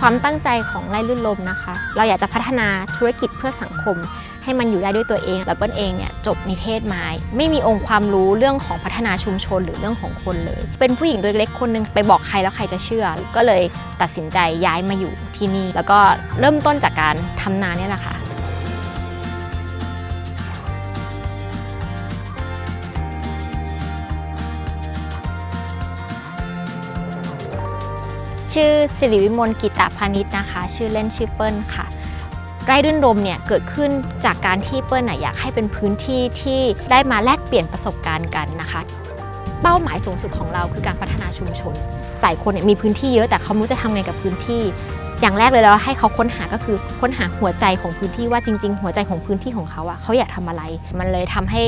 ความตั้งใจของไล่ลื่นลมนะคะ เราอยากจะพัฒนาธุรกิจเพื่อสังคม ให้มันอยู่ได้ด้วยตัวเอง แล้วเปิ้ลเองเนี่ยจบนิเทศไม้ ไม่มีองค์ความรู้เรื่องของพัฒนาชุมชนหรือเรื่องของคนเลย เป็นผู้หญิงตัวเล็กคนหนึงไปบอกใครแล้วใครจะเชื่อ ก็เลยตัดสินใจย้ายมาอยู่ที่นี่ แล้วก็เริ่มต้นจากการทำนาเนี่ยแหละค่ะ ชื่อสิริวิมลกิตาพานิชนะคะ ชื่อเล่นชื่อเปิ้ลค่ะ ไร่รื่นรมเนี่ยเกิดขึ้นจากการที่เปิ้ลน่ะอยากให้เป็นพื้นที่ที่ได้มาแลกเปลี่ยนประสบการณ์กันนะคะ เป้าหมายสูงสุดของเราคือการพัฒนาชุมชนหลายคนเนี่ยมีพื้นที่เยอะแต่เขาไม่รู้จะทำไงกับพื้นที่ อย่างแรกเลยเราให้เขาค้นหาก็คือค้นหาหัวใจของพื้นที่ว่าจริง ๆ หัวใจของพื้นที่ของเขาอะเขาอยากทำอะไร มันเลยทำให้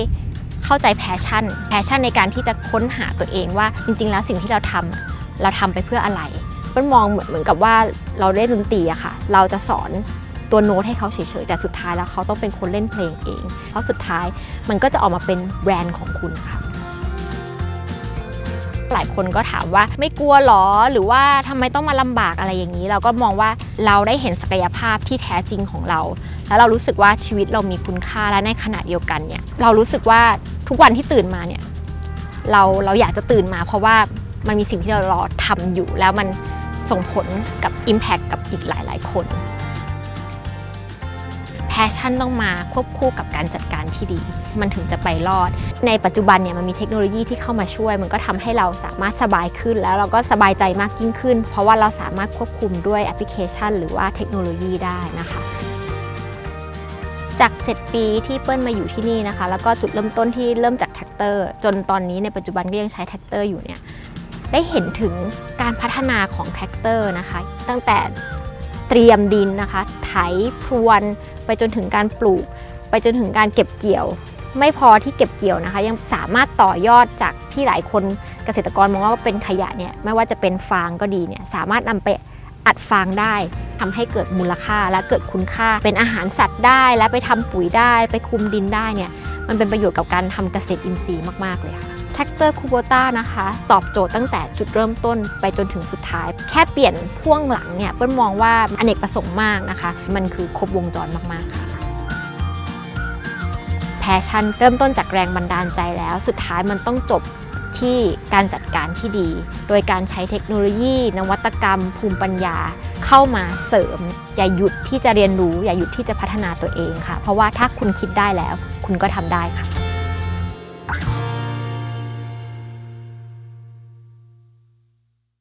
เข้าใจแพชชั่นแพชชั่นในการที่จะค้นหาตัวเองว่าจริง ๆ แล้วสิ่งที่เราทำเราทำไปเพื่ออะไร เปิ้ลมองเหมือนเหมือนกับว่าเราเล่นดนตรีอะค่ะ เราจะสอนตัวโน้ตให้เขาเฉยๆ แต่สุดท้ายแล้วเขาต้องเป็นคนเล่นเพลงเอง เพราะสุดท้ายมันก็จะออกมาเป็นแบรนด์ของคุณค่ะหลายคนก็ถามว่าไม่กลัวหรอหรือว่าทำไมต้องมาลำบากอะไรอย่างนี้ เราก็มองว่าเราได้เห็นศักยภาพที่แท้จริงของเรา แล้วเรารู้สึกว่าชีวิตเรามีคุณค่าและในขณะเดียวกันเนี่ยเรารู้สึกว่าทุกวันที่ตื่นมาเนี่ยเราเราอยากจะตื่นมา เพราะว่ามันมีสิ่งที่เรารอทำอยู่แล้วมัน ส่งผลกับ Impact กับอีกหลาย ๆ คน แพชชั่นต้องมาควบคู่กับการจัดการที่ดี มันถึงจะไปรอด ในปัจจุบันเนี่ยมันมีเทคโนโลยีที่เข้ามาช่วย มันก็ทำให้เราสามารถสบายขึ้น แล้วเราก็สบายใจมากยิ่งขึ้น เพราะว่าเราสามารถควบคุมด้วยแอปพลิเคชัน หรือว่าเทคโนโลยีได้นะคะจาก 7 ปีที่เปิ้ลมาอยู่ที่นี่นะคะ แล้วก็จุดเริ่มต้นที่เริ่มจากแท็กเตอร์ จนตอนนี้ในปัจจุบันก็ยังใช้แท็กเตอร์อยู่เนี่ย ได้เห็นถึงการพัฒนาของแท็กเตอร์นะคะ ตั้งแต่เตรียมดินนะคะ ไถพรวน ไปจนถึงการปลูก ไปจนถึงการเก็บเกี่ยว ไม่พอที่เก็บเกี่ยวนะคะ ยังสามารถต่อยอดจากที่หลายคนเกษตรกรมองว่าเป็นขยะเนี่ยไม่ว่าจะเป็นฟางก็ดีเนี่ยสามารถนำไปอัดฟางได้ทำให้เกิดมูลค่าและเกิดคุณค่า เป็นอาหารสัตว์ได้และไปทำปุ๋ยได้ ไปคุมดินได้เนี่ย มันเป็นประโยชน์กับการทำเกษตรอินทรีย์มาก ๆ เลยค่ะแท็กเตอร์คูโบต้านะคะ ตอบโจทย์ตั้งแต่จุดเริ่มต้นไปจนถึงสุดท้าย แค่เปลี่ยนพ่วงหลังเนี่ยเปิ้ลมองว่าอเนกประสงค์มากนะคะ มันคือครบวงจรมากๆค่ะแพชชั่นเริ่มต้นจากแรงบันดาลใจแล้ว สุดท้ายมันต้องจบ ที่การจัดการที่ดี โดยการใช้เทคโนโลยี นวัตกรรม ภูมิปัญญาเข้ามาเสริม อย่าหยุดที่จะเรียนรู้ อย่าหยุดที่จะพัฒนาตัวเองค่ะ เพราะว่าถ้าคุณคิดได้แล้ว คุณก็ทำได้ค่ะ